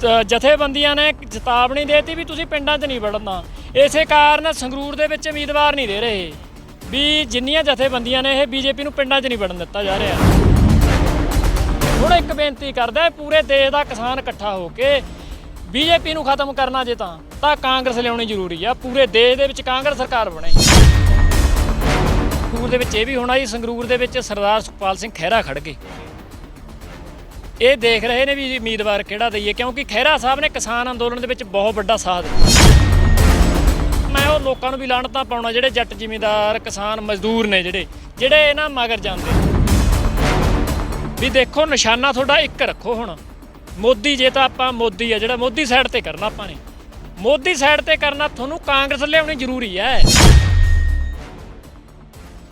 ਜਥੇਬੰਦੀਆਂ ਨੇ ਚੇਤਾਵਨੀ ਦੇਤੀ ਵੀ ਤੁਸੀਂ ਪਿੰਡਾਂ 'ਚ ਨਹੀਂ ਵੜਨਾ। ਇਸੇ ਕਾਰਨ ਸੰਗਰੂਰ ਦੇ ਵਿੱਚ ਉਮੀਦਵਾਰ ਨਹੀਂ ਦੇ ਰਹੇ। ਵੀ ਜਿੰਨੀਆਂ ਜਥੇਬੰਦੀਆਂ ਨੇ ਇਹ ਬੀਜੇਪੀ ਨੂੰ ਪਿੰਡਾਂ 'ਚ ਨਹੀਂ ਵੜਨ ਦਿੱਤਾ ਜਾ ਰਿਹਾ। ਹੁਣ ਇੱਕ ਬੇਨਤੀ ਕਰਦਾ ਪੂਰੇ ਦੇਸ਼ ਦਾ ਕਿਸਾਨ ਇਕੱਠਾ ਹੋ ਕੇ ਬੀਜੇਪੀ ਨੂੰ ਖਤਮ ਕਰਨਾ ਜੇ ਤਾਂ ਤਾਂ ਕਾਂਗਰਸ ਲਿਆਉਣੀ ਜ਼ਰੂਰੀ ਆ। ਪੂਰੇ ਦੇਸ਼ ਦੇ ਵਿੱਚ ਕਾਂਗਰਸ ਸਰਕਾਰ ਬਣੇ। ਸੰਗਰੂਰ ਦੇ ਵਿੱਚ ਇਹ ਵੀ ਹੋਣਾ ਜੀ, ਸੰਗਰੂਰ ਦੇ ਵਿੱਚ ਸਰਦਾਰ ਸੁਖਪਾਲ ਸਿੰਘ ਖਹਿਰਾ ਖੜ ਗਏ। ਇਹ ਦੇਖ ਰਹੇ ਨੇ ਵੀ ਉਮੀਦਵਾਰ ਕਿਹੜਾ ਦਈਏ, ਕਿਉਂਕਿ ਖਹਿਰਾ ਸਾਹਿਬ ਨੇ ਕਿਸਾਨ ਅੰਦੋਲਨ ਦੇ ਵਿੱਚ ਬਹੁਤ ਵੱਡਾ ਸਾਥ ਦਿੱਤਾ। ਮੈਂ ਉਹ ਲੋਕਾਂ ਨੂੰ ਵੀ ਲਾਣਤਾਂ ਪਾਉਣਾ, ਜਿਹੜੇ ਜੱਟ ਜ਼ਿਮੀਂਦਾਰ, ਕਿਸਾਨ ਮਜ਼ਦੂਰ ਨੇ ਜਿਹੜੇ ਜਿਹੜੇ ਇਹਨਾਂ ਮਗਰ ਜਾਂਦੇ। ਵੀ ਦੇਖੋ, ਨਿਸ਼ਾਨਾ ਤੁਹਾਡਾ ਇੱਕ ਰੱਖੋ ਹੁਣ। ਮੋਦੀ ਜੇ ਤਾਂ ਆਪਾਂ ਮੋਦੀ ਆ, ਜਿਹੜਾ ਮੋਦੀ ਸਾਈਡ ਤੇ ਕਰਨਾ ਆਪਾਂ ਨੇ। ਮੋਦੀ ਸਾਈਡ ਤੇ ਕਰਨਾ ਤੁਹਾਨੂੰ ਕਾਂਗਰਸ ਲਿਆਉਣੀ ਜ਼ਰੂਰੀ ਹੈ।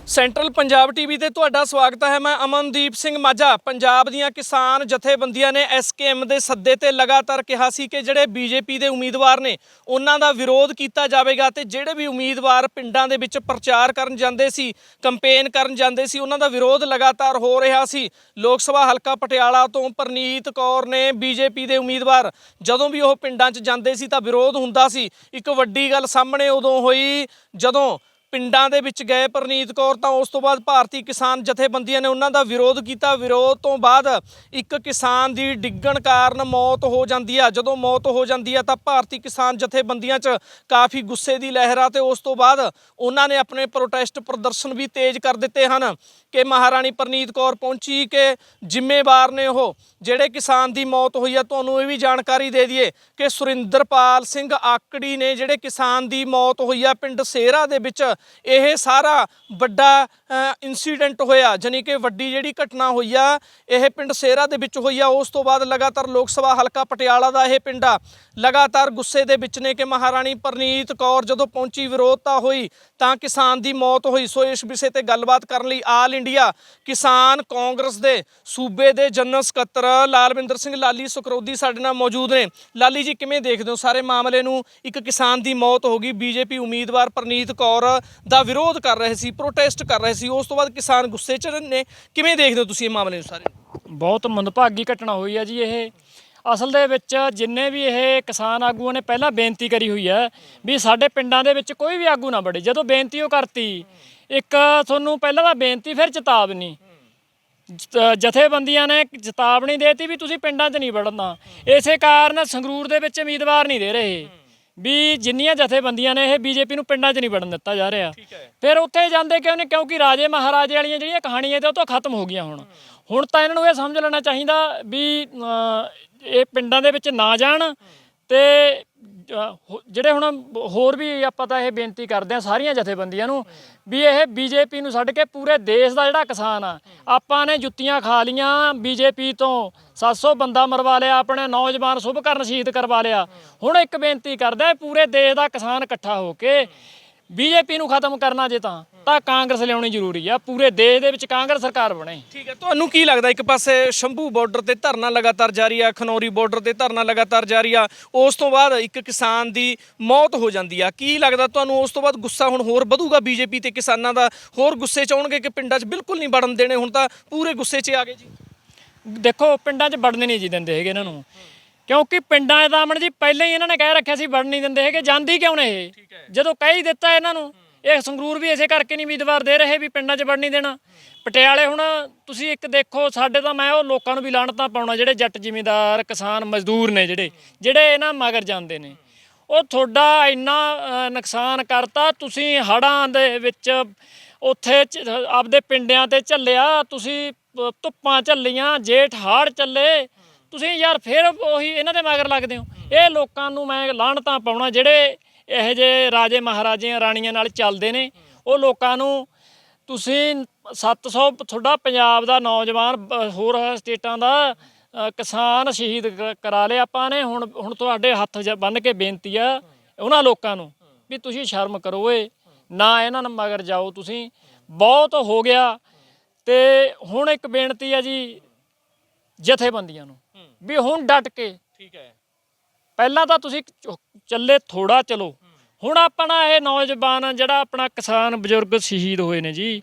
ਸੈਂਟਰਲ ਪੰਜਾਬ ਟੀਵੀ ਤੇ ਤੁਹਾਡਾ ਸਵਾਗਤ ਹੈ। ਮੈਂ ਅਮਨਦੀਪ ਸਿੰਘ ਮਾਝਾ, ਪੰਜਾਬ ਦੀਆਂ ਕਿਸਾਨ ਜਥੇਬੰਦੀਆਂ ਨੇ ਐਸਕੇਐਮ ਦੇ ਸੱਦੇ ਤੇ ਲਗਾਤਾਰ ਕਿਹਾ ਸੀ ਕਿ ਜਿਹੜੇ ਬੀਜੇਪੀ ਦੇ ਉਮੀਦਵਾਰ ਨੇ, ਉਹਨਾਂ ਦਾ ਵਿਰੋਧ ਕੀਤਾ ਜਾਵੇਗਾ ਤੇ ਜਿਹੜੇ ਵੀ ਉਮੀਦਵਾਰ ਪਿੰਡਾਂ ਦੇ ਵਿੱਚ ਪ੍ਰਚਾਰ ਕਰਨ ਜਾਂਦੇ ਸੀ, ਕੈਂਪੇਨ ਕਰਨ ਜਾਂਦੇ ਸੀ, ਉਹਨਾਂ ਦਾ ਵਿਰੋਧ ਲਗਾਤਾਰ ਹੋ ਰਿਹਾ ਸੀ। ਲੋਕ ਸਭਾ ਹਲਕਾ ਪਟਿਆਲਾ ਤੋਂ ਪ੍ਰਨੀਤ ਕੌਰ ਨੇ ਬੀਜੇਪੀ ਦੇ ਉਮੀਦਵਾਰ ਜਦੋਂ ਵੀ ਉਹ ਪਿੰਡਾਂ 'ਚ ਜਾਂਦੇ ਸੀ ਤਾਂ ਵਿਰੋਧ ਹੁੰਦਾ ਸੀ। ਇੱਕ ਵੱਡੀ ਗੱਲ ਸਾਹਮਣੇ ਉਦੋਂ ਹੋਈ ਜਦੋਂ ਪਿੰਡਾਂ ਦੇ ਵਿੱਚ ਗਏ ਪ੍ਰਨੀਤ ਕੌਰ, ਤਾਂ ਉਸ ਤੋਂ ਬਾਅਦ ਭਾਰਤੀ ਕਿਸਾਨ ਜਥੇਬੰਦੀਆਂ ਨੇ ਉਹਨਾਂ ਦਾ ਵਿਰੋਧ ਕੀਤਾ। ਵਿਰੋਧ ਤੋਂ ਬਾਅਦ ਇੱਕ ਕਿਸਾਨ ਦੀ ਡਿੱਗਣ ਕਾਰਨ ਮੌਤ ਹੋ ਜਾਂਦੀ ਆ। ਜਦੋਂ ਮੌਤ ਹੋ ਜਾਂਦੀ ਆ, ਤਾਂ ਭਾਰਤੀ ਕਿਸਾਨ ਜਥੇਬੰਦੀਆਂ 'ਚ ਕਾਫੀ ਗੁੱਸੇ ਦੀ ਲਹਿਰ ਆ ਤੇ ਉਸ ਤੋਂ ਬਾਅਦ ਉਹਨਾਂ ਨੇ ਆਪਣੇ ਪ੍ਰੋਟੈਸਟ ਪ੍ਰਦਰਸ਼ਨ ਵੀ ਤੇਜ਼ ਕਰ ਦਿੱਤੇ ਹਨ ਕਿ ਮਹਾਰਾਣੀ ਪ੍ਰਨੀਤ ਕੌਰ ਪਹੁੰਚੀ ਕਿ ਜ਼ਿੰਮੇਵਾਰ ਨੇ ਉਹ, ਜਿਹੜੇ ਕਿਸਾਨ ਦੀ ਮੌਤ ਹੋਈ ਆ। ਤੁਹਾਨੂੰ ਇਹ ਵੀ ਜਾਣਕਾਰੀ ਦੇ ਦਈਏ ਕਿ ਸੁਰਿੰਦਰਪਾਲ ਸਿੰਘ ਆਕੜੀ ਨੇ ਜਿਹੜੇ ਕਿਸਾਨ ਦੀ ਮੌਤ ਹੋਈ ਆ, ਪਿੰਡ ਸੇਰਾ ਦੇ ਵਿੱਚ ਇਹ ਸਾਰਾ ਵੱਡਾ ਇਨਸੀਡੈਂਟ ਹੋਇਆ, ਜਾਣੀ ਕਿ ਵੱਡੀ ਜਿਹੜੀ ਘਟਨਾ ਹੋਈ ਆ, ਇਹ ਪਿੰਡ ਸੇਰਾ ਦੇ ਵਿੱਚ ਹੋਈ ਆ, ਉਸ ਤੋਂ ਬਾਅਦ ਲਗਾਤਾਰ ਲੋਕ ਸਭਾ ਹਲਕਾ ਪਟਿਆਲਾ ਦਾ ਇਹ ਪਿੰਡ ਆ। ਲਗਾਤਾਰ ਗੁੱਸੇ ਦੇ ਵਿੱਚ ਨੇ ਕਿ ਮਹਾਰਾਣੀ ਪਰਨੀਤ ਕੌਰ ਜਦੋਂ ਪਹੁੰਚੀ ਵਿਰੋਧਤਾ ਹੋਈ, ਤਾਂ ਕਿਸਾਨ ਦੀ ਮੌਤ ਹੋਈ। ਸੋ ਇਸ ਵਿਸ਼ੇ ਤੇ ਗੱਲਬਾਤ ਕਰਨ ਲਈ ਆਲ ਇੰਡੀਆ ਕਿਸਾਨ ਕਾਂਗਰਸ ਦੇ ਸੂਬੇ ਦੇ ਜਨਰਲ ਸਕੱਤਰ ਲਾਲਵਿੰਦਰ ਸਿੰਘ ਲਾਲੀ ਸੁਕਰੋਦੀ ਸਾਡੇ ਨਾਲ ਮੌਜੂਦ ਨੇ। ਲਾਲੀ ਜੀ, ਕਿਵੇਂ ਦੇਖਦੇ ਹੋ? ਸਾਰੇ ਮਾਮਲੇ ਨੂੰ ਇੱਕ ਕਿਸਾਨ ਦੀ ਮੌਤ ਹੋ ਗਈ, ਬੀਜੇਪੀ ਉਮੀਦਵਾਰ ਪਰਨੀਤ ਕੌਰ ਦਾ ਵਿਰੋਧ ਕਰ ਰਹੇ ਸੀ ਪ੍ਰੋਟੈਸਟ ਕਰ ਰਹੇ ਸੀ। ਉਸ ਤੋਂ ਬਾਅਦ ਕਿਸਾਨ ਗੁੱਸੇ 'ਚ ਨੇ। ਕਿਵੇਂ ਦੇਖਦੇ ਹੋ ਤੁਸੀਂ ਇਹ ਮਾਮਲੇ ਨੂੰ ਸਾਰੇ? ਬਹੁਤ ਮੰਦਭਾਗੀ ਘਟਨਾ ਹੋਈ ਹੈ ਜੀ ਇਹ। ਅਸਲ ਦੇ ਵਿੱਚ ਜਿੰਨੇ ਵੀ ਇਹ ਕਿਸਾਨ ਆਗੂਆਂ ਨੇ ਪਹਿਲਾਂ ਬੇਨਤੀ ਕਰੀ ਹੋਈ ਹੈ ਵੀ ਸਾਡੇ ਪਿੰਡਾਂ ਦੇ ਵਿੱਚ ਕੋਈ ਵੀ ਆਗੂ ਨਾ ਵੜੇ। ਜਦੋਂ ਬੇਨਤੀ ਉਹ ਕਰਤੀ ਇੱਕ ਤੁਹਾਨੂੰ ਪਹਿਲਾਂ ਤਾਂ ਬੇਨਤੀ ਫਿਰ ਚੇਤਾਵਨੀ। ਜਥੇਬੰਦੀਆਂ ਨੇ ਚੇਤਾਵਨੀ ਦੇਤੀ ਵੀ ਤੁਸੀਂ ਪਿੰਡਾਂ 'ਚ ਨਹੀਂ ਵੜਨਾ। ਇਸੇ ਕਾਰਨ ਸੰਗਰੂਰ ਦੇ ਵਿੱਚ ਉਮੀਦਵਾਰ ਨਹੀਂ ਦੇ ਰਹੇ। ਵੀ ਜਿੰਨੀਆਂ ਜਥੇਬੰਦੀਆਂ ਨੇ ਇਹ ਬੀਜੇਪੀ ਨੂੰ ਪਿੰਡਾਂ 'ਚ ਨਹੀਂ ਵੜਨ ਦਿੱਤਾ ਜਾ ਰਿਹਾ। ਫਿਰ ਉੱਥੇ ਜਾਂਦੇ ਕਿਉਂ ਨੇ ਕਿਉਂਕਿ ਰਾਜੇ ਮਹਾਰਾਜੇ ਵਾਲੀਆਂ ਜਿਹੜੀਆਂ ਕਹਾਣੀਆਂ ਤੇ ਉਹ ਤਾਂ ਖਤਮ ਹੋ ਗਈਆਂ ਹੁਣ। ਹੁਣ ਤਾਂ ਇਹਨਾਂ ਨੂੰ ਇਹ ਸਮਝ ਲੈਣਾ ਚਾਹੀਦਾ ਵੀ ਇਹ ਪਿੰਡਾਂ ਦੇ ਵਿੱਚ ਨਾ ਜਾਣ ਤੇ ਹੋ- ਜਿਹੜੇ ਹੁਣ ਹੋਰ ਵੀ ਆਪਾਂ ਤਾਂ ਇਹ ਬੇਨਤੀ ਕਰਦੇ ਆ ਸਾਰੀਆਂ ਜਥੇਬੰਦੀਆਂ ਨੂੰ ਵੀ ਇਹ ਬੀਜੇਪੀ ਨੂੰ ਛੱਡ ਕੇ ਪੂਰੇ ਦੇਸ਼ ਦਾ ਜਿਹੜਾ ਕਿਸਾਨ ਆ ਆਪਾਂ ਨੇ ਜੁੱਤੀਆਂ ਖਾ ਲੀਆਂ ਬੀਜੇਪੀ ਤੋਂ। 700 ਬੰਦਾ ਮਰਵਾ ਲਿਆ ਆਪਣੇ ਨੌਜਵਾਨ ਸੁਭ ਕਰਨ ਸ਼ਹੀਦ ਕਰਵਾ ਲਿਆ। ਹੁਣ ਇੱਕ ਬੇਨਤੀ ਕਰਦਾ ਹੈ, ਪੂਰੇ ਦੇਸ਼ ਦਾ ਕਿਸਾਨ ਇਕੱਠਾ ਹੋ ਕੇ ਬੀਜੇਪੀ ਨੂੰ ਖਤਮ ਕਰਨਾ ਜੇ ਤਾਂ ਤਾਂ ਕਾਂਗਰਸ ਲਿਆਉਣੀ ਜ਼ਰੂਰੀ ਆ ਪੂਰੇ ਦੇਸ਼ ਦੇ ਵਿੱਚ ਕਾਂਗਰਸ ਸਰਕਾਰ ਬਣੇ। ਠੀਕ ਹੈ ਤੁਹਾਨੂੰ ਕੀ ਲੱਗਦਾ ਇੱਕ ਪਾਸੇ ਸ਼ੰਭੂ ਬਾਰਡਰ ਤੇ ਧਰਨਾ ਲਗਾਤਾਰ ਜਾਰੀ ਆ ਖਨੌਰੀ ਬਾਰਡਰ ਤੇ ਧਰਨਾ ਲਗਾਤਾਰ ਜਾਰੀ ਆ ਉਸ ਤੋਂ ਬਾਅਦ ਇੱਕ ਕਿਸਾਨ ਦੀ ਮੌਤ ਹੋ ਜਾਂਦੀ ਆ। ਕੀ ਲੱਗਦਾ ਤੁਹਾਨੂੰ ਉਸ ਤੋਂ ਬਾਅਦ ਗੁੱਸਾ ਹੁਣ ਹੋਰ ਵਧੂਗਾ ਬੀਜੇਪੀ ਤੇ ਕਿਸਾਨਾਂ ਦਾ? ਹੋਰ ਗੁੱਸੇ ਚ ਆਉਣਗੇ ਕਿ ਪਿੰਡਾਂ 'ਚ ਬਿਲਕੁਲ ਨਹੀਂ ਵੜਨ ਦੇਣੇ ਹੁਣ ਤਾਂ ਪੂਰੇ ਗੁੱਸੇ 'ਚ ਆ ਗਏ ਜੀ? ਦੇਖੋ ਪਿੰਡਾਂ 'ਚ ਵੜਨ ਨਹੀਂ ਜੀ ਦਿੰਦੇ ਹੈਗੇ ਇਹਨਾਂ ਨੂੰ। ਕਿਉਂਕਿ ਪਿੰਡਾਂ ਤਾਂ ਅਮਨ ਜੀ ਪਹਿਲਾਂ ਹੀ ਇਹਨਾਂ ਨੇ ਕਹਿ ਰੱਖਿਆ ਸੀ ਵੜਨ ਨਹੀਂ ਦਿੰਦੇ ਹੈਗੇ ਜਾਂਦੀ ਕਿਉਂ ਨੇ ਇਹ? ਜਦੋਂ ਕਹਿ ਹੀ ਦਿੱਤਾ ਇਹਨਾਂ ਨੂੰ ਇਹ ਸੰਗਰੂਰ ਵੀ ਇਸੇ ਕਰਕੇ ਨਹੀਂ ਉਮੀਦਵਾਰ ਦੇ ਰਹੇ ਵੀ ਪਿੰਡਾਂ 'ਚ ਵੜ ਨਹੀਂ ਦੇਣਾ। ਪਟਿਆਲੇ ਹੁਣ ਤੁਸੀਂ ਇੱਕ ਦੇਖੋ ਸਾਡੇ ਤਾਂ ਮੈਂ ਉਹ ਲੋਕਾਂ ਨੂੰ ਵੀ ਲਾਣਤਾਂ ਪਾਉਣਾ ਜਿਹੜੇ ਜੱਟ ਜ਼ਿਮੀਂਦਾਰ ਕਿਸਾਨ ਮਜ਼ਦੂਰ ਨੇ ਜਿਹੜੇ ਜਿਹੜੇ ਇਹਨਾਂ ਮਗਰ ਜਾਂਦੇ ਨੇ। ਉਹ ਤੁਹਾਡਾ ਇੰਨਾ ਨੁਕਸਾਨ ਕਰਤਾ ਤੁਸੀਂ ਹੜਾਂ ਦੇ ਵਿੱਚ ਉੱਥੇ ਆਪਦੇ ਪਿੰਡਿਆਂ ਤੇ ਝੱਲਿਆ ਤੁਸੀਂ ਧੁੱਪਾਂ ਝੱਲੀਆਂ ਜੇਠ ਹਾੜ ਚੱਲੇ ਤੁਸੀਂ ਯਾਰ ਫਿਰ ਉਹੀ ਇਹਨਾਂ ਦੇ ਮਗਰ ਲੱਗਦੇ ਹੋ। ਇਹ ਲੋਕਾਂ ਨੂੰ ਮੈਂ ਲਾਹਣਤਾਂ ਪਾਉਣਾ, ਜਿਹੜੇ ਇਹੋ ਜਿਹੇ ਰਾਜੇ ਮਹਾਰਾਜਿਆਂ ਰਾਣੀਆਂ ਨਾਲ ਚੱਲਦੇ ਨੇ, ਉਹ ਲੋਕਾਂ ਨੂੰ ਤੁਸੀਂ 700 ਤੁਹਾਡਾ ਪੰਜਾਬ ਦਾ ਨੌਜਵਾਨ ਬ- ਹੋਰ ਸਟੇਟਾਂ ਦਾ ਕਿਸਾਨ ਸ਼ਹੀਦ ਕਰਾ ਲਿਆ ਆਪਾਂ ਨੇ ਹੁਣ ਹੁਣ ਤੁਹਾਡੇ ਹੱਥ ਜ- ਬੰਨ੍ਹ ਕੇ ਬੇਨਤੀ ਆ ਉਹਨਾਂ ਲੋਕਾਂ ਨੂੰ ਵੀ ਤੁਸੀਂ ਸ਼ਰਮ ਕਰੋ ਏ ਨਾ ਇਹਨਾਂ ਨੂੰ ਮਗਰ ਜਾਓ ਤੁਸੀਂ। ਬਹੁਤ ਹੋ ਗਿਆ ਤੇ ਹੁਣ ਇੱਕ ਬੇਨਤੀ ਆ ਜੀ ਜਥੇਬੰਦੀਆਂ ਨੂੰ। ਵੀ ਹੁਣ ਡਟ ਕੇ। ਠੀਕ ਹੈ। ਪਹਿਲਾਂ ਤਾਂ ਤੁਸੀਂ ਚ- ਚੱਲੇ ਥੋੜਾ ਚਲੋ। ਹੁਣ ਆਪਣਾ ਇਹ ਨੌਜਵਾਨ ਜਿਹੜਾ ਆਪਣਾ ਕਿਸਾਨ ਬਜ਼ੁਰਗ ਸ਼ਹੀਦ ਹੋਏ ਨੇ ਜੀ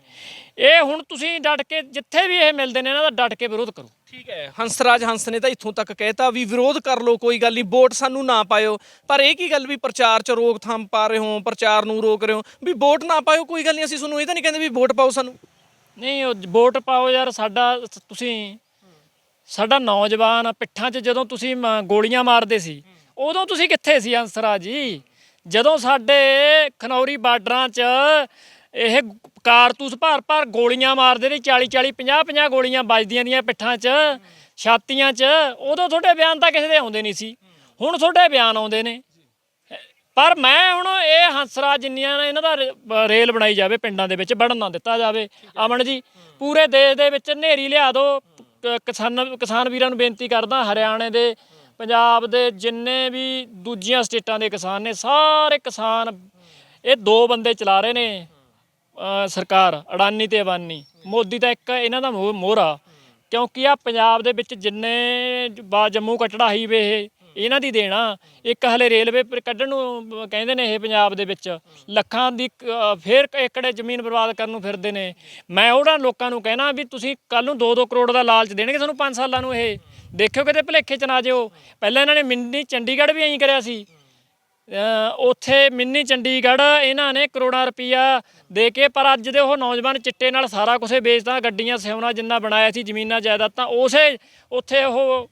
ਇਹ ਹੁਣ ਤੁਸੀਂ ਡਟ ਕੇ ਜਿੱਥੇ ਵੀ ਇਹ ਮਿਲਦੇ ਨੇ ਇਹਨਾਂ ਦਾ ਡਟ ਕੇ ਵਿਰੋਧ ਕਰੋ। ਠੀਕ ਹੈ। ਹੰਸਰਾਜ ਹੰਸ ਨੇ ਤਾਂ ਇੱਥੋਂ ਤੱਕ ਕਹਿਤਾ ਵੀ ਵਿਰੋਧ ਕਰ ਲਓ ਕੋਈ ਗੱਲ ਨਹੀਂ ਵੋਟ ਸਾਨੂੰ ਨਾ ਪਾਇਓ। ਪਰ ਇਹ ਕੀ ਗੱਲ ਵੀ ਪ੍ਰਚਾਰ 'ਚ ਰੋਕਥਾਮ ਪਾ ਰਹੇ ਹੋ ਪ੍ਰਚਾਰ ਨੂੰ ਰੋਕ ਰਹੇ ਹੋ ਵੀ ਵੋਟ ਨਾ ਪਾਇਓ ਕੋਈ ਗੱਲ ਨਹੀਂ ਅਸੀਂ ਤੁਹਾਨੂੰ ਇਹ ਤਾਂ ਨਹੀਂ ਕਹਿੰਦੇ ਵੀ ਵੋਟ ਪਾਓ ਸਾਨੂੰ। ਨਹੀਂ ਉਹ ਵੋਟ ਪਾਓ ਯਾਰ ਸਾਡਾ ਤੁਸੀਂ ਸਾਡਾ ਨੌਜਵਾਨ ਪਿੱਠਾਂ 'ਚ ਜਦੋਂ ਤੁਸੀਂ ਮ- ਗੋਲੀਆਂ ਮਾਰਦੇ ਸੀ, ਉਦੋਂ ਤੁਸੀਂ ਕਿੱਥੇ ਸੀ ਅੰਸਰਾ ਜੀ? ਜਦੋਂ ਸਾਡੇ ਖਨੌਰੀ ਬਾਰਡਰਾਂ 'ਚ ਇਹ ਕਾਰਤੂਸ ਭਰ ਭਰ ਗੋਲੀਆਂ ਮਾਰਦੇ ਨੇ 40 40 50 50 ਗੋਲੀਆਂ ਵੱਜਦੀਆਂ ਦੀਆਂ ਪਿੱਠਾਂ 'ਚ, ਛਾਤੀਆਂ 'ਚ, ਉਦੋਂ ਤੁਹਾਡੇ ਬਿਆਨ ਤਾਂ ਕਿਸੇ ਦੇ ਆਉਂਦੇ ਨਹੀਂ ਸੀ। ਹੁਣ ਤੁਹਾਡੇ ਬਿਆਨ ਆਉਂਦੇ ਨੇ। ਪਰ ਮੈਂ ਹੁਣ ਇਹ ਹੰਸਰਾ ਜਿੰਨੀਆਂ ਨੇ ਇਹਨਾਂ ਦਾ ਰੇ- ਬ- ਰੇਲ ਬਣਾਈ ਜਾਵੇ ਪਿੰਡਾਂ ਦੇ ਵਿੱਚ, ਵੜਨ ਨਾ ਦਿੱਤਾ ਜਾਵੇ। ਅਮਨ ਜੀ, ਪੂਰੇ ਦੇਸ਼ ਦੇ ਵਿੱਚ ਹਨੇਰੀ ਲਿਆ ਦਿਓ। ਕ- ਕਿਸਾਨਾਂ ਕਿਸਾਨ ਵੀਰਾਂ ਨੂੰ ਬੇਨਤੀ ਕਰਦਾ ਹਰਿਆਣੇ ਦੇ ਪੰਜਾਬ ਦੇ ਜਿੰਨੇ ਵੀ ਦੂਜੀਆਂ ਸਟੇਟਾਂ ਦੇ ਕਿਸਾਨ ਨੇ ਸਾਰੇ ਕਿਸਾਨ ਇਹ ਦੋ ਬੰਦੇ ਚਲਾ ਰਹੇ ਨੇ ਅ, ਸਰਕਾਰ ਅਡਾਨੀ ਤੇ ਅਬਾਨੀ। ਮੋਦੀ ਤਾਂ ਇੱਕ ਇਹਨਾਂ ਦਾ ਮੋਹ- ਮੋਹਰਾ। ਕਿਉਂਕਿ ਆ ਪੰਜਾਬ ਦੇ ਵਿੱਚ ਜਿੰਨੇ ਜ- ਬਾ ਜੰਮੂ ਕਟੜਾ ਹਾਈਵੇ ਇਹ ਇਹਨਾਂ ਦੀ ਦੇਣਾ। ਇੱਕ ਹਲੇ ਰੇਲਵੇ ਪਰ ਕੱਢਣ ਨੂੰ ਕਹਿੰਦੇ ਨੇ ਇਹ ਪੰਜਾਬ ਦੇ ਵਿੱਚ। ਲੱਖਾਂ ਦੀ ਕ- ਅ, ਫੇਰ ਏਕੜੇ ਜ਼ਮੀਨ ਬਰਬਾਦ ਕਰਨ ਨੂੰ ਫਿਰਦੇ ਨੇ। ਮੈਂ ਉਹਨਾਂ ਲੋਕਾਂ ਨੂੰ ਕਹਿਣਾ ਵੀ ਤੁਸੀਂ ਕੱਲ ਨੂੰ 2-2 ਕਰੋੜ ਦਾ ਲਾਲਚ ਦੇਣਗੇ ਤੁਹਾਨੂੰ 5 ਸਾਲਾਂ ਨੂੰ ਇਹ। ਦੇਖਿਓ ਕਿਤੇ ਭਲੇਖੇ ਚ ਨਾ ਜਿਓ ਪਹਿਲਾਂ ਇਹਨਾਂ ਨੇ ਮਿੰਨੀ ਚੰਡੀਗੜ੍ਹ ਵੀ ਐਂ ਕਰਿਆ ਸੀ। ਅ, ਉੱਥੇ ਮਿੰਨੀ ਚੰਡੀਗੜ੍ਹ ਇਹਨਾਂ ਨੇ ਕਰੋੜਾਂ ਰੁਪਈਆ ਦੇ ਕੇ ਪਰ ਅੱਜ ਦੇ ਉਹ ਨੌਜਵਾਨ ਚਿੱਟੇ ਨਾਲ ਸਾਰਾ ਕੁਝ ਵੇਚਦਾ ਗੱਡੀਆਂ ਸਿਉਣਾ ਜਿੰਨਾ ਬਣਾਇਆ ਸੀ ਜ਼ਮੀਨਾਂ ਜਾਇਦਾਦਾਂ ਉਸੇ ਉੱਥੇ ਉਹ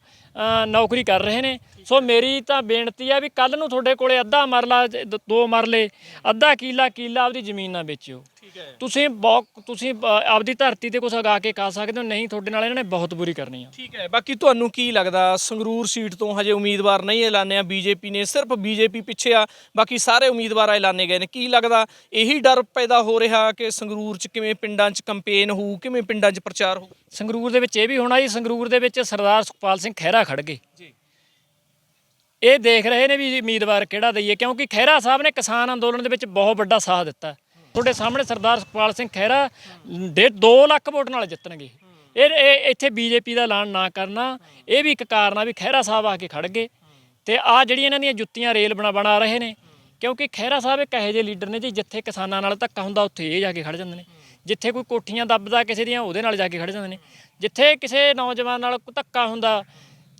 ਅ, ਨੌਕਰੀ ਕਰ ਰਹੇ ਨੇ। ਸੋ ਮੇਰੀ ਤਾਂ ਬੇਨਤੀ ਆ ਵੀ ਕੱਲ ਨੂੰ ਤੁਹਾਡੇ ਕੋਲੇ ਅੱਧਾ ਮਰਲਾ ਦ- ਦੋ ਮਰਲੇ ਅੱਧਾ ਕਿੱਲਾ ਕਿੱਲਾ ਆਪਦੀ ਜ਼ਮੀਨ ਨਾ ਵੇਚਿਓ। ਠੀਕ ਹੈ। ਤੁਸੀਂ ਬਹੁਤ ਤੁਸੀਂ ਅ, ਆਪਦੀ ਧਰਤੀ ਤੇ ਕੁਝ ਉਗਾ ਕੇ ਖਾ ਸਕਦੇ ਹੋ ਨਹੀਂ ਤੁਹਾਡੇ ਨਾਲ ਇਹਨਾਂ ਨੇ ਬਹੁਤ ਬੁਰੀ ਕਰਨੀ ਆ। ਠੀਕ ਹੈ। ਬਾਕੀ ਤੁਹਾਨੂੰ ਕੀ ਲੱਗਦਾ ਸੰਗਰੂਰ ਸੀਟ ਤੋਂ ਹਜੇ ਉਮੀਦਵਾਰ ਨਹੀਂ ਐਲਾਨਿਆ ਬੀਜੇਪੀ ਨੇ ਸਿਰਫ ਬੀਜੇਪੀ ਪਿੱਛੇ ਆ ਬਾਕੀ ਸਾਰੇ ਉਮੀਦਵਾਰ ਐਲਾਨੇ ਗਏ ਨੇ। ਕੀ ਲੱਗਦਾ ਇਹੀ ਡਰ ਪੈਦਾ ਹੋ ਰਿਹਾ ਕਿ ਸੰਗਰੂਰ 'ਚ ਕਿਵੇਂ ਪਿੰਡਾਂ 'ਚ ਕੰਪੇਨ ਹੋਊ ਕਿਵੇਂ ਪਿੰਡਾਂ 'ਚ ਪ੍ਰਚਾਰ ਹੋਊ? ਸੰਗਰੂਰ ਦੇ ਵਿੱਚ ਇਹ ਵੀ ਹੋਣਾ ਜੀ ਸੰਗਰੂਰ ਦੇ ਵਿੱਚ ਸਰਦਾਰ ਸੁਖਪਾਲ ਸਿੰਘ ਖਹਿਰਾ ਖੜ ਗਏ। ਜੀ। ਇਹ ਦੇਖ ਰਹੇ ਨੇ ਵੀ ਉਮੀਦਵਾਰ ਕਿਹੜਾ ਦਈਏ, ਕਿਉਂਕਿ ਖਹਿਰਾ ਸਾਹਿਬ ਨੇ ਕਿਸਾਨ ਅੰਦੋਲਨ ਦੇ ਵਿੱਚ ਬਹੁਤ ਵੱਡਾ ਸਾਥ ਦਿੱਤਾ। ਤੁਹਾਡੇ ਸਾਹਮਣੇ ਸਰਦਾਰ ਸੁਖਪਾਲ ਸਿੰਘ ਖਹਿਰਾ ਡੇਢ 2 ਲੱਖ ਵੋਟ ਨਾਲ ਜਿੱਤਣਗੇ। ਇਹ ਇਹ ਇੱਥੇ ਬੀਜੇਪੀ ਦਾ ਐਲਾਨ ਨਾ ਕਰਨਾ, ਇਹ ਵੀ ਇੱਕ ਕਾਰਨ ਆ ਵੀ ਖਹਿਰਾ ਸਾਹਿਬ ਆ ਕੇ ਖੜ ਗਏ। ਤੇ ਆ ਜਿਹੜੀ ਇਹਨਾਂ ਦੀਆਂ ਜੁੱਤੀਆਂ ਰੇਲ ਬਣਾ ਬਣਾ ਰਹੇ ਨੇ, ਕਿਉਂਕਿ ਖਹਿਰਾ ਸਾਹਿਬ ਇੱਕ ਇਹੋ ਜਿਹੇ ਲੀਡਰ ਨੇ ਜੀ, ਜਿੱਥੇ ਕਿਸਾਨਾਂ ਨਾਲ ਧੱਕਾ ਹੁੰਦਾ, ਉੱਥੇ ਇਹ ਜਾ ਕੇ ਖੜ ਜਾਂਦੇ ਨੇ। ਜਿੱਥੇ ਕੋਈ ਕੋਠੀਆਂ ਦੱਬਦਾ ਕਿਸੇ ਦੀਆਂ, ਉਹਦੇ ਨਾਲ ਜਾ ਕੇ ਖੜ ਜਾਂਦੇ ਨੇ। ਜਿੱਥੇ ਕਿਸੇ ਨੌਜਵਾਨ ਨਾਲ ਧੱਕਾ ਹੁੰਦਾ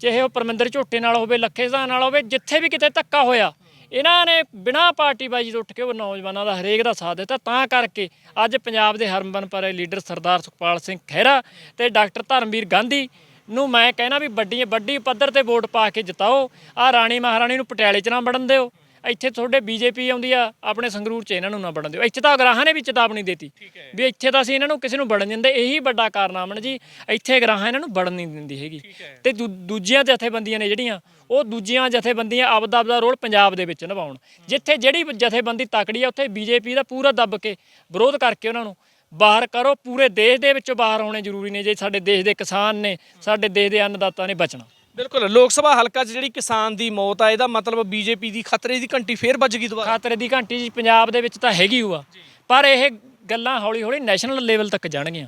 ਚਾਹੇ ਉਹ ਪਰਮਿੰਦਰ ਝੋਟੇ ਨਾਲ ਹੋਵੇ, ਲੱਖੇ ਸਿਧਾਣ ਨਾਲ ਹੋਵੇ, ਜਿੱਥੇ ਵੀ ਕਿਤੇ ਧੱਕਾ ਹੋਇਆ, ਇਹਨਾਂ ਨੇ ਬਿਨਾਂ ਪਾਰਟੀਬਾਜ਼ੀ ਤੋਂ ਉੱਠ ਕੇ ਉਹ ਨੌਜਵਾਨਾਂ ਦਾ ਹਰੇਕ ਦਾ ਸਾਥ ਦਿੱਤਾ। ਤਾਂ ਕਰਕੇ ਅੱਜ ਪੰਜਾਬ ਦੇ ਹਰਮਨ ਪਰੇ ਲੀਡਰ ਸਰਦਾਰ ਸੁਖਪਾਲ ਸਿੰਘ ਖਹਿਰਾ ਤੇ ਡਾਕਟਰ ਧਰਮਵੀਰ ਗਾਂਧੀ ਨੂੰ ਮੈਂ ਕਹਿਣਾ ਵੀ ਵੱਡੀ ਵੱਡੀ ਪੱਧਰ ਤੇ ਵੋਟ ਪਾ ਕੇ ਜਿਤਾਓ। ਆ ਰਾਣੀ ਮਹਾਰਾਣੀ ਨੂੰ ਪਟਿਆਲੇ 'ਚ ਨਾ ਵੜਨ ਦਿਓ। ਇੱਥੇ ਤੁਹਾਡੇ ਬੀਜੇਪੀ ਆਉਂਦੀ ਆ ਆਪਣੇ ਸੰਗਰੂਰ 'ਚ ਇਹਨਾਂ ਨੂੰ ਨਾ ਵੜਨ ਦਿਓ। ਇੱਥੇ ਤਾਂ ਅਗਰਾਹਾਂ ਨੇ ਵੀ ਚੇਤਾਵਨੀ ਦਿੱਤੀ। ਵੀ ਇੱਥੇ ਤਾਂ ਅਸੀਂ ਇਹਨਾਂ ਨੂੰ ਕਿਸੇ ਨੂੰ ਵੜਨ ਦਿੰਦੇ ਇਹੀ ਵੱਡਾ ਕਾਰਨਾਮਾ ਜੀ। ਇੱਥੇ ਅਗਰਾਹਾਂ ਇਹਨਾਂ ਨੂੰ ਵੜਨ ਨਹੀਂ ਦਿੰਦੀ ਹੈਗੀ। ਤੇ ਦੂਜੀਆਂ ਜਥੇਬੰਦੀਆਂ ਨੇ ਜਿਹੜੀਆਂ ਉਹ ਦੂਜੀਆਂ ਜਥੇਬੰਦੀਆਂ ਆਪਦਾ ਆਪਦਾ ਰੋਲ ਪੰਜਾਬ ਦੇ ਵਿੱਚ ਨਿਭਾਉਣ। ਜਿੱਥੇ ਜਿਹੜੀ ਜਥੇਬੰਦੀ ਤਕੜੀ ਆ ਉੱਥੇ ਬੀਜੇਪੀ ਦਾ ਪੂਰਾ ਦੱਬ ਕੇ ਵਿਰੋਧ ਕਰਕੇ ਉਹਨਾਂ ਨੂੰ ਬਾਹਰ ਕਰੋ ਪੂਰੇ ਦੇਸ਼ ਦੇ ਵਿੱਚੋਂ ਬਾਹਰ ਹੋਣੇ ਜ਼ਰੂਰੀ ਨੇ। ਜੇ ਸਾਡੇ ਦੇਸ਼ ਦੇ ਕਿਸਾਨ ਨੇ ਸਾਡੇ ਦੇਸ਼ ਦੇ ਅੰਨਦਾਤਾ ਨੇ ਬਚਣਾ। ਬਿਲਕੁਲ ਲੋਕ ਸਭਾ ਹਲਕਾ 'ਚ ਜਿਹੜੀ ਕਿਸਾਨ ਦੀ ਮੌਤ ਆ ਇਹਦਾ ਮਤਲਬ ਬੀਜੇਪੀ ਦੀ ਖਤਰੇ ਦੀ ਘੰਟੀ ਫੇਰ ਵੱਜ ਗਈ ਦੁਬਾਰਾ। ਖਾਤਰੇ ਦੀ ਘੰਟੀ ਜੀ ਪੰਜਾਬ ਦੇ ਵਿੱਚ ਤਾਂ ਹੈਗੀ ਹੋਆ। ਪਰ ਇਹ ਗੱਲਾਂ ਹੌਲੀ ਹੌਲੀ ਨੈਸ਼ਨਲ ਲੈਵਲ ਤੱਕ ਜਾਣਗੀਆਂ।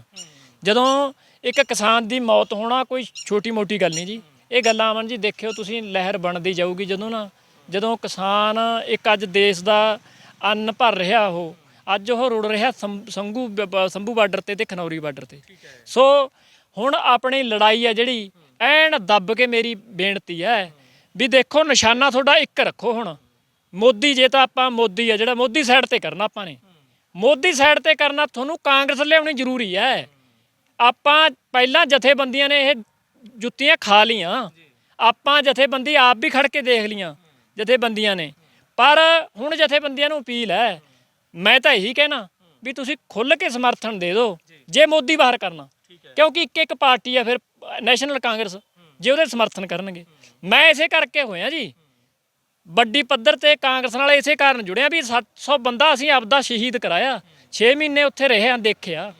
ਜਦੋਂ ਇੱਕ ਕਿਸਾਨ ਦੀ ਮੌਤ ਹੋਣਾ ਕੋਈ ਛੋਟੀ ਮੋਟੀ ਗੱਲ ਨਹੀਂ ਜੀ। ਇਹ ਗੱਲਾਂ ਅਮਨ ਜੀ ਦੇਖਿਓ ਤੁਸੀਂ ਲਹਿਰ ਬਣਦੀ ਜਾਊਗੀ ਜਦੋਂ ਨਾ। ਜਦੋਂ ਕਿਸਾਨ ਇੱਕ ਅੱਜ ਦੇਸ਼ ਦਾ ਅੰਨ ਭਰ ਰਿਹਾ ਉਹ ਅੱਜ ਉਹ ਰੁੜ ਰਿਹਾ ਸੰ- ਸੰਗੂ ਬ- ਬ- ਸੰਭੂ ਬਾਰਡਰ ਤੇ ਤੇ ਖਨੌਰੀ ਬਾਰਡਰ ਤੇ। ਸੋ ਹੁਣ ਆਪਣੀ ਲੜਾਈ ਹੈ ਜਿਹੜੀ ਐਨ ਦੱਬ ਕੇ ਮੇਰੀ ਬੇਨਤੀ ਹੈ ਵੀ ਦੇਖੋ ਨਿਸ਼ਾਨਾ ਤੁਹਾਡਾ ਇੱਕ ਰੱਖੋ ਹੁਣ। ਮੋਦੀ ਜੇ ਤਾਂ ਆਪਾਂ ਮੋਦੀ ਆ ਜਿਹੜਾ ਮੋਦੀ ਸਾਈਡ ਤੇ ਕਰਨਾ ਆਪਾਂ ਨੇ। ਮੋਦੀ ਸਾਈਡ ਤੇ ਕਰਨਾ ਤੁਹਾਨੂੰ ਕਾਂਗਰਸ ਲਿਆਉਣੀ ਜ਼ਰੂਰੀ ਹੈ। ਆਪਾਂ ਪਹਿਲਾਂ ਜਥੇਬੰਦੀਆਂ ਨੇ ਇਹ ਜੁੱਤੀਆਂ ਖਾ ਲੀਆਂ ਆਪਾਂ ਜਥੇਬੰਦੀ ਆਪ ਵੀ ਖੜ ਕੇ ਦੇਖ ਲੀਆਂ ਜਥੇਬੰਦੀਆਂ ਨੇ। ਪਰ ਹੁਣ ਜਥੇਬੰਦੀਆਂ ਨੂੰ ਅਪੀਲ ਹੈ ਮੈਂ ਤਾਂ ਇਹੀ ਕਹਿਣਾ ਵੀ ਤੁਸੀਂ ਖੁੱਲ ਕੇ ਸਮਰਥਨ ਦੇ ਦਿਓ ਜੇ ਮੋਦੀ ਬਾਹਰ ਕਰਨਾ। ਕਿਉਂਕਿ ਇੱਕ ਇੱਕ ਪਾਰਟੀ ਆ ਫਿਰ ਨੈਸ਼ਨਲ ਕਾਂਗਰਸ, ਜੇ ਉਹਦੇ ਸਮਰਥਨ ਕਰਨਗੇ। ਮੈਂ ਇਸੇ ਕਰਕੇ ਹੋਇਆ ਜੀ। ਵੱਡੀ ਪੱਧਰ ਤੇ ਕਾਂਗਰਸ ਨਾਲ ਇਸੇ ਕਾਰਨ ਜੁੜਿਆ ਵੀ 700 ਬੰਦਾ ਅਸੀਂ ਆਪਦਾ ਸ਼ਹੀਦ ਕਰਾਇਆ। 6 ਮਹੀਨੇ ਉੱਥੇ ਰਹੇ ਆ ਦੇਖਿਆ।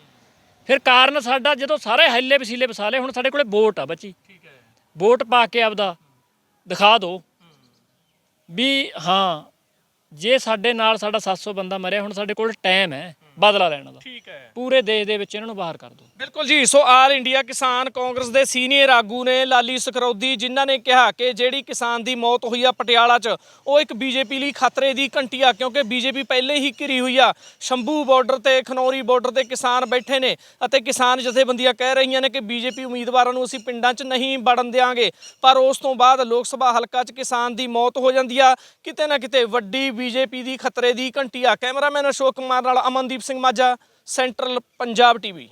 ਫਿਰ ਕਾਰਨ ਸਾਡਾ ਜਦੋਂ ਸਾਰੇ ਹੱਲੇ ਵਸੀਲੇ ਵਸਾਲੇ ਹੁਣ ਸਾਡੇ ਕੋਲੇ ਵੋਟ ਆ ਬੱਚੀ। ਠੀਕ ਹੈ ਵੋਟ ਪਾ ਕੇ ਆਪਦਾ ਦਿਖਾ ਦਿਓ ਵੀ ਹਾਂ, ਜੇ ਸਾਡੇ ਨਾਲ ਸਾਡਾ 700 ਬੰਦਾ ਮਰਿਆ, ਹੁਣ ਸਾਡੇ ਕੋਲ ਟਾਈਮ ਹੈ। ਬਦਲਾ ਲੈਣ ਦਾ। ਠੀਕ ਹੈ। ਪੂਰੇ ਦੇਸ਼ ਦੇ ਵਿੱਚ ਇਹਨਾਂ ਨੂੰ ਬਾਹਰ ਕਰ ਦਿਓ। ਬਿਲਕੁਲ ਜੀ। ਸੋ ਆਲ ਇੰਡੀਆ ਕਿਸਾਨ ਕਾਂਗਰਸ ਦੇ ਸੀਨੀਅਰ ਆਗੂ ਨੇ ਲਾਲੀ ਸਕਰੌਦੀ ਜਿਨ੍ਹਾਂ ਨੇ ਕਿਹਾ ਕਿ ਜਿਹੜੀ ਕਿਸਾਨ ਦੀ ਮੌਤ ਹੋਈ ਆ ਪਟਿਆਲਾ 'ਚ ਉਹ ਇੱਕ ਬੀਜੇਪੀ ਲਈ ਖਤਰੇ ਦੀ ਘੰਟੀ ਆ ਕਿਉਂਕਿ ਬੀਜੇਪੀ ਪਹਿਲੇ ਹੀ ਘਿਰੀ ਹੋਈ ਆ। ਸ਼ੰਭੂ ਬਾਰਡਰ ਤੇ ਖਨੌਰੀ ਬਾਰਡਰ ਤੇ ਕਿਸਾਨ ਬੈਠੇ ਨੇ ਅਤੇ ਕਿਸਾਨ ਜਥੇਬੰਦੀਆਂ ਕਹਿ ਰਹੀਆਂ ਨੇ ਕਿ ਬੀਜੇਪੀ ਉਮੀਦਵਾਰਾਂ ਨੂੰ ਅਸੀਂ ਪਿੰਡਾਂ 'ਚ ਨਹੀਂ ਵੜਨ ਦਿਆਂਗੇ। ਪਰ ਉਸ ਤੋਂ ਬਾਅਦ ਲੋਕ ਸਭਾ ਹਲਕਾ 'ਚ ਕਿਸਾਨ ਦੀ ਮੌਤ ਹੋ ਜਾਂਦੀ ਆ। ਕਿਤੇ ਨਾ ਕਿਤੇ ਵੱਡੀ ਬੀਜੇਪੀ ਦੀ ਖਤਰੇ ਦੀ ਘੰਟੀ ਆ। ਕੈਮਰਾਮੈਨ ਅਸ਼ੋਕ ਕੁਮਾਰ ਨਾਲ ਅਮਨਦੀਪ ਸਿੰਘ ਮਾਝਾ ਸੈਂਟਰਲ ਪੰਜਾਬ ਟੀਵੀ।